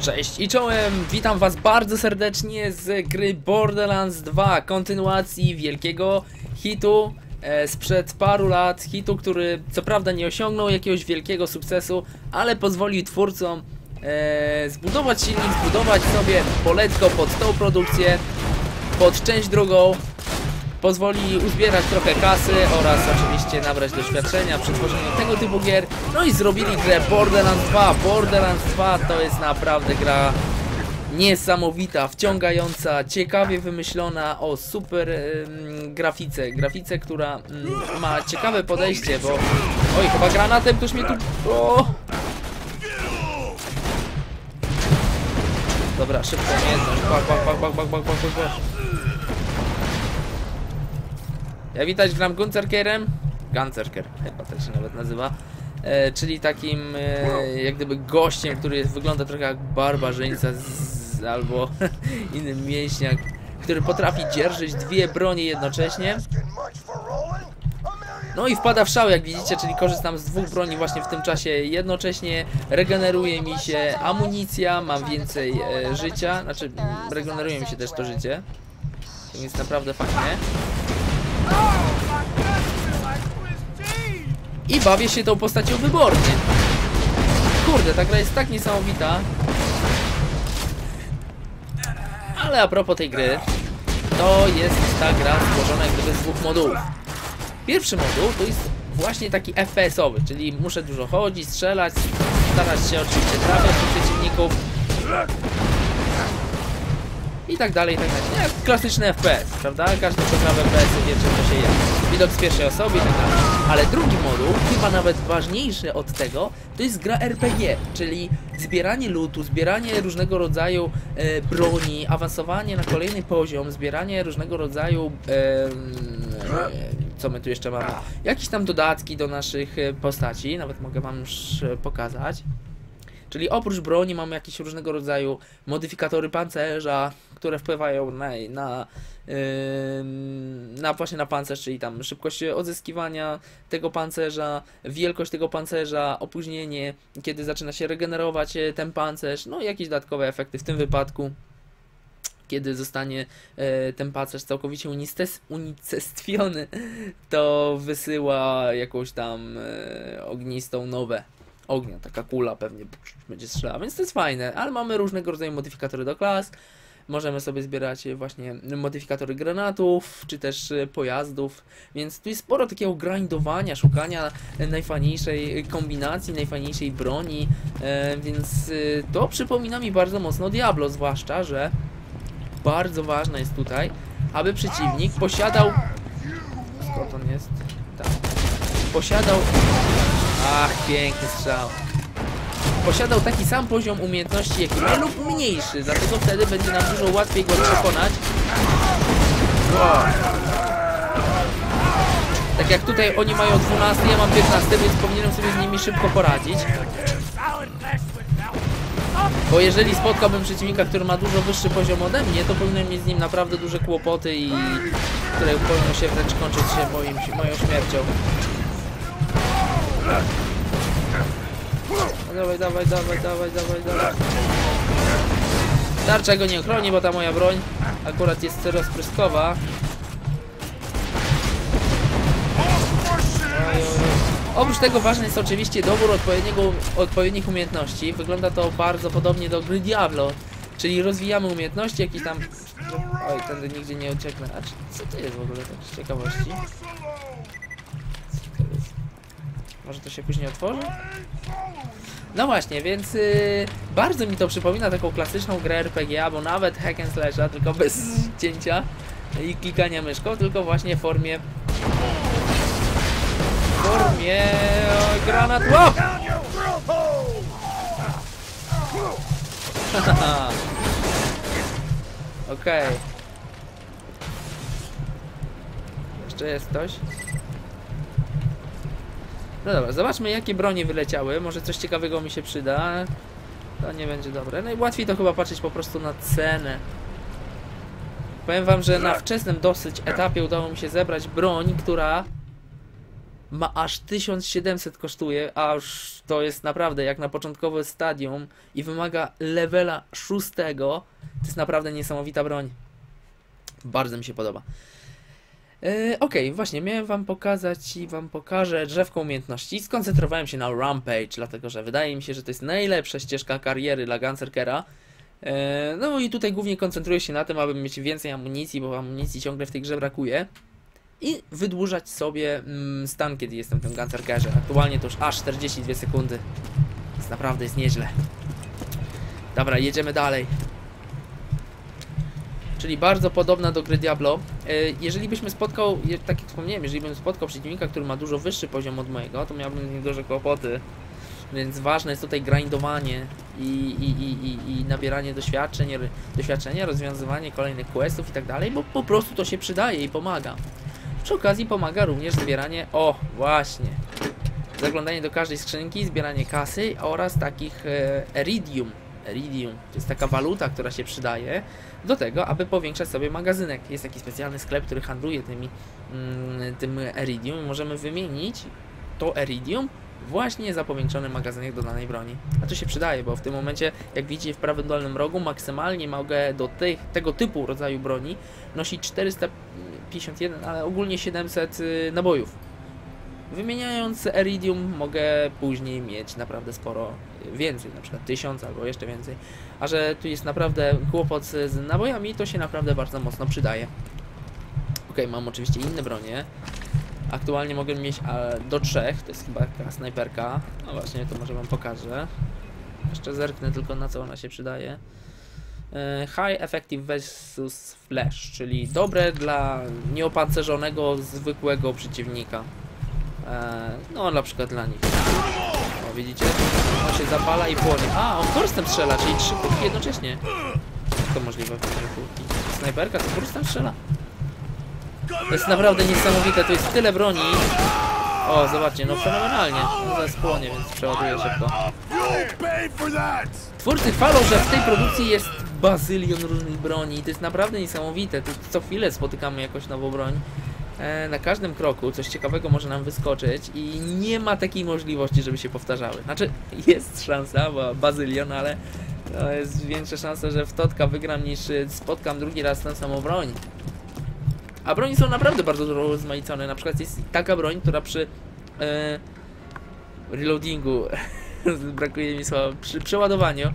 Cześć i czołem, witam was bardzo serdecznie z gry Borderlands 2, kontynuacji wielkiego hitu e, sprzed paru lat, hitu, który co prawda nie osiągnął jakiegoś wielkiego sukcesu, ale pozwolił twórcom e, zbudować silnik, zbudować sobie poletko pod tą produkcję, pod część drugą, pozwoli uzbierać trochę kasy oraz oczywiście nabrać doświadczenia przy tworzeniu tego typu gier. No i zrobili grę Borderlands 2. Borderlands 2 to jest naprawdę gra niesamowita, wciągająca, ciekawie wymyślona o super ym, grafice. Grafice, która ym, ma ciekawe podejście, bo... Oj, chyba granatem ktoś mnie tu... O! Dobra, szybko. Bak, bak, bak, bak, bak, bak, bak, bak, bak. Ja widać gram Gunzerkerem. Gunzerker, chyba tak się nawet nazywa. E, czyli takim e, jak gdyby gościem, który jest, wygląda trochę jak barbarzyńca z, albo inny mięśniak, który potrafi dzierżyć dwie bronie jednocześnie. No i wpada w szał, jak widzicie, czyli korzystam z dwóch broni właśnie w tym czasie jednocześnie. Regeneruje mi się amunicja, mam więcej e, życia, znaczy regeneruje mi się też to życie. Więc naprawdę fajnie. I bawię się tą postacią wybornie. Kurde, ta gra jest tak niesamowita. Ale a propos tej gry, to jest ta gra stworzona jak gdyby z dwóch modułów. Pierwszy moduł to jest właśnie taki FPS-owy, czyli muszę dużo chodzić, strzelać, starać się oczywiście trafiać przeciwników i tak dalej, i tak dalej. Jak klasyczny FPS, prawda? Każdy, kto gra w FPS wie, czym to się je. Widok z pierwszej osoby i tak dalej. Ale drugi moduł, chyba nawet ważniejszy od tego, to jest gra RPG, czyli zbieranie lootu, zbieranie różnego rodzaju e, broni, awansowanie na kolejny poziom, zbieranie różnego rodzaju e, e, co my tu jeszcze mamy? Jakieś tam dodatki do naszych e, postaci, nawet mogę wam już e, pokazać. Czyli oprócz broni mamy jakieś różnego rodzaju modyfikatory pancerza, które wpływają na, na, ym, na właśnie na pancerz, czyli tam szybkość odzyskiwania tego pancerza, wielkość tego pancerza, opóźnienie, kiedy zaczyna się regenerować e, ten pancerz, no i jakieś dodatkowe efekty w tym wypadku. Kiedy zostanie e, ten pancerz całkowicie unicestwiony, to wysyła jakąś tam e, ognistą nowe ognia, taka kula pewnie będzie strzelała, więc to jest fajne, ale mamy różnego rodzaju modyfikatory do klas, możemy sobie zbierać e, właśnie modyfikatory granatów, czy też e, pojazdów, więc tu jest sporo takiego grindowania, szukania najfajniejszej kombinacji, najfajniejszej broni, e, więc to przypomina mi bardzo mocno Diablo, zwłaszcza, że bardzo ważne jest tutaj, aby przeciwnik posiadał... Skąd on jest? Tak. Posiadał Ach, piękny strzał. Posiadał taki sam poziom umiejętności jak my lub mniejszy, dlatego wtedy będzie nam dużo łatwiej go przekonać. Tak jak tutaj oni mają 12, ja mam 15, więc powinienem sobie z nimi szybko poradzić. Bo jeżeli spotkałbym przeciwnika, który ma dużo wyższy poziom ode mnie, to powinienem mieć z nim naprawdę duże kłopoty i które powinno się wręcz kończyć się moim, moją śmiercią. Dawaj, dawaj, dawaj, dawaj, dawaj, dawaj. Tarcza go nie ochroni, bo ta moja broń akurat jest rozpryskowa. Oprócz tego ważny jest oczywiście dobór odpowiedniego, odpowiednich umiejętności. Wygląda to bardzo podobnie do gry Diablo. Czyli rozwijamy umiejętności, jakieś tam... Oj, tędy nigdzie nie ucieknę. A co to jest w ogóle z ciekawości? Może to się później otworzy? No właśnie, więc yy, bardzo mi to przypomina taką klasyczną grę RPG, albo nawet hack and slasha, tylko bez cięcia i klikania myszką, tylko właśnie w formie w formie o, granat wow! Okej. Jeszcze jest ktoś? No dobra, zobaczmy jakie bronie wyleciały. Może coś ciekawego mi się przyda. To nie będzie dobre. Najłatwiej to chyba patrzeć po prostu na cenę. Powiem wam, że na wczesnym dosyć etapie udało mi się zebrać broń, która ma aż 1700 kosztuje, a już to jest naprawdę jak na początkowe stadium i wymaga levela 6. To jest naprawdę niesamowita broń. Bardzo mi się podoba. E, Okej, właśnie, miałem wam pokazać i wam pokażę drzewko umiejętności. Skoncentrowałem się na Rampage, dlatego że wydaje mi się, że to jest najlepsza ścieżka kariery dla Guncerkera. E, No i tutaj głównie koncentruję się na tym, aby mieć więcej amunicji, bo amunicji ciągle w tej grze brakuje. I wydłużać sobie mm, stan, kiedy jestem w tym Guncerkerze. Aktualnie to już aż 42 sekundy. Więc naprawdę jest nieźle. Dobra, jedziemy dalej. Czyli bardzo podobna do gry Diablo. E, Jeżeli byśmy spotkał, tak jak wspomniałem, jeżeli bym spotkał przeciwnika, który ma dużo wyższy poziom od mojego, to miałbym z duże kłopoty. Więc ważne jest tutaj grindowanie i, i, i, i, nabieranie doświadczeń, doświadczenia, rozwiązywanie kolejnych questów i tak dalej, bo po prostu to się przydaje i pomaga. Przy okazji pomaga również zbieranie, o właśnie, zaglądanie do każdej skrzynki, zbieranie kasy oraz takich e, Eridium. Eridium to jest taka waluta, która się przydaje do tego, aby powiększać sobie magazynek. Jest taki specjalny sklep, który handluje tymi, mm, tym Eridium i możemy wymienić to Eridium właśnie za powiększony magazynek do danej broni. A to się przydaje, bo w tym momencie, jak widzicie w prawym dolnym rogu, maksymalnie mogę do tych, tego typu rodzaju broni nosić 451, ale ogólnie 700 y, nabojów. Wymieniając Eridium mogę później mieć naprawdę sporo więcej, na przykład 1000 albo jeszcze więcej. A że tu jest naprawdę kłopot z, nabojami, to się naprawdę bardzo mocno przydaje. Ok, mam oczywiście inne bronie. Aktualnie mogę mieć do trzech, to jest chyba taka snajperka. No właśnie, to może wam pokażę. Jeszcze zerknę tylko na co ona się przydaje. E, High Effective versus Flash, czyli dobre dla nieopancerzonego, zwykłego przeciwnika. E, No, na przykład dla nich. O, widzicie? On się zapala i płonie. A, on burstem strzela, czyli trzy kulki jednocześnie. Jak to możliwe kulki? Snajperka, to burstem strzela? To jest naprawdę niesamowite, to jest tyle broni. O, zobaczcie, no fenomenalnie. On zaraz płonie, więc przeładuję szybko. Twórcy chwalą, że w tej produkcji jest bazylion różnych broni to jest naprawdę niesamowite. Tu co chwilę spotykamy jakąś nową broń. E, na każdym kroku coś ciekawego może nam wyskoczyć i nie ma takiej możliwości, żeby się powtarzały. Znaczy, jest szansa, bo bazylion, ale to jest większa szansa, że w Totka wygram niż spotkam drugi raz tę samą broń. A broni są naprawdę bardzo rozmaicone. Na przykład jest taka broń, która przy e, reloadingu, brakuje mi słowa, przy przeładowaniu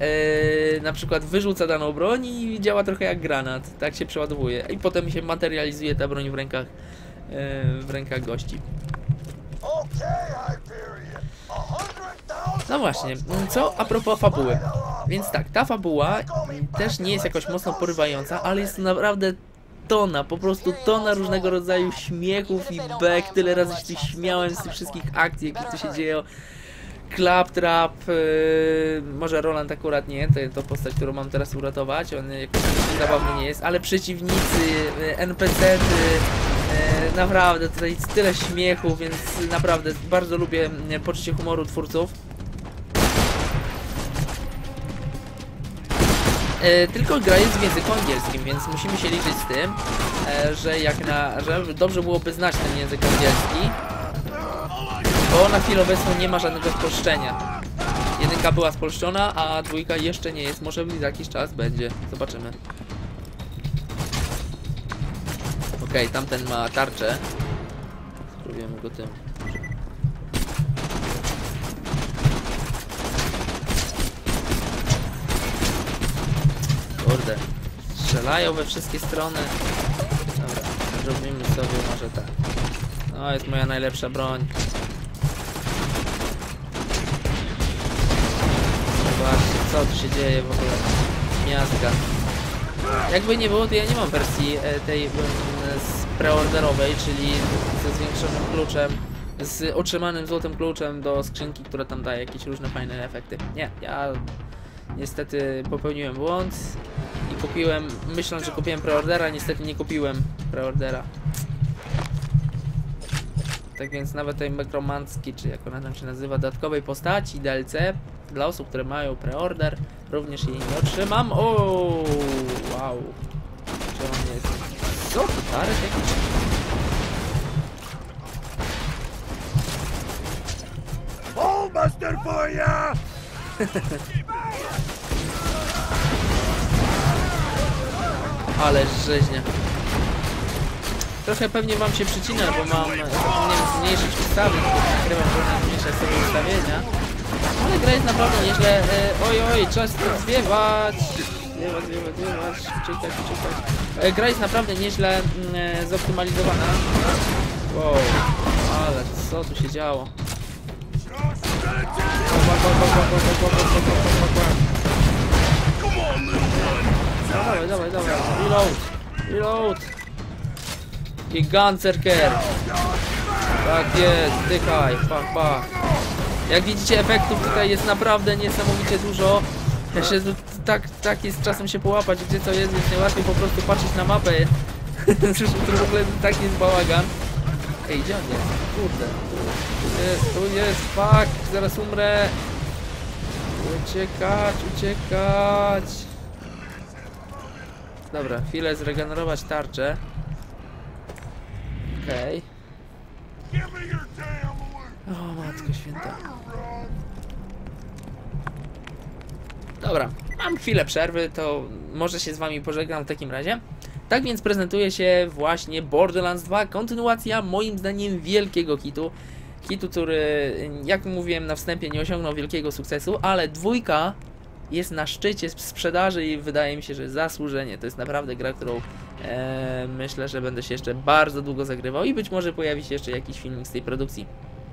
e, na przykład wyrzuca daną broń i działa trochę jak granat. Tak się przeładowuje. I potem się materializuje ta broń w rękach, e, w rękach gości. No właśnie, co a propos fabuły. Więc tak, ta fabuła też nie jest jakoś mocno porywająca, ale jest naprawdę tona, po prostu tona różnego rodzaju śmiechów i bek. Tyle razy się śmiałem z tych wszystkich akcji, jakie tu się dzieją. Claptrap, yy, może Roland akurat nie, to, to postać, którą mam teraz uratować, on jakoś zabawny nie jest, ale przeciwnicy, yy, NPC-ty, yy, naprawdę tutaj jest tyle śmiechu, więc naprawdę bardzo lubię yy, poczucie humoru twórców. E, tylko gra jest w języku angielskim, więc musimy się liczyć z tym, że jak na, że dobrze byłoby znać ten język angielski, bo na chwilę obecną nie ma żadnego spolszczenia. Jedynka była spolszczona, a dwójka jeszcze nie jest, może za jakiś czas będzie, zobaczymy. Okej, tamten ma tarczę. Spróbujemy go tym. Kurde. Strzelają we wszystkie strony. Dobra, zrobimy sobie może tak. No, jest moja najlepsza broń. Zobaczcie, co tu się dzieje w ogóle. Miazga. Jakby nie było, to ja nie mam wersji e, tej z preorderowej, czyli ze zwiększonym kluczem, z otrzymanym złotym kluczem do skrzynki, która tam daje jakieś różne fajne efekty. Nie, ja niestety popełniłem błąd i kupiłem, myśląc, że kupiłem preordera, niestety nie kupiłem preordera. Tak więc nawet tej Necromancki, czy jak ona tam się nazywa, dodatkowej postaci DLC dla osób, które mają preorder, również jej nie otrzymam. O, wow. Czy on jest... Co? Tarek jakiś? busted for ya! Ale rzeźnia. Trochę pewnie wam się przycina, bo mam zmniejszyć ustawy, nagrywam trochę zmniejszać sobie ustawienia. Ale gra jest naprawdę nieźle. E, oj, oj, czas zwiewać. Zwiewać, zwiewać, zwiewać. Uciekać, uciekać. E, gra jest naprawdę nieźle mm, e, zoptymalizowana. Wow, ale co tu się działo? Dawaj, dawaj, dawaj. Reload. Reload. Gigancerker. Tak jest, dychaj, pach, pach. Jak widzicie efektów tutaj jest naprawdę niesamowicie dużo. Ja się tak, tak jest czasem się połapać, gdzie co jest, więc najłatwiej po prostu patrzeć na mapę. To w ogóle tak jest bałagan. Ej, gdzie on jest? Kurde. Tu jest, tu jest, fuck, zaraz umrę. Uciekać, uciekać. Dobra, chwilę zregenerować tarczę. Okej. Give O, matko święta. Dobra, mam chwilę przerwy, to może się z wami pożegnam w takim razie. Tak więc prezentuje się właśnie Borderlands 2, kontynuacja moim zdaniem wielkiego hitu. Hitu, który, jak mówiłem na wstępie, nie osiągnął wielkiego sukcesu, ale dwójka jest na szczycie sprzedaży i wydaje mi się, że zasłużenie. To jest naprawdę gra, którą e, myślę, że będę się jeszcze bardzo długo zagrywał i być może pojawi się jeszcze jakiś filmik z tej produkcji.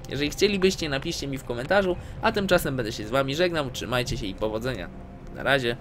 Jeżeli chcielibyście, napiszcie mi w komentarzu, a tymczasem będę się z wami żegnał. Trzymajcie się i powodzenia. Na razie.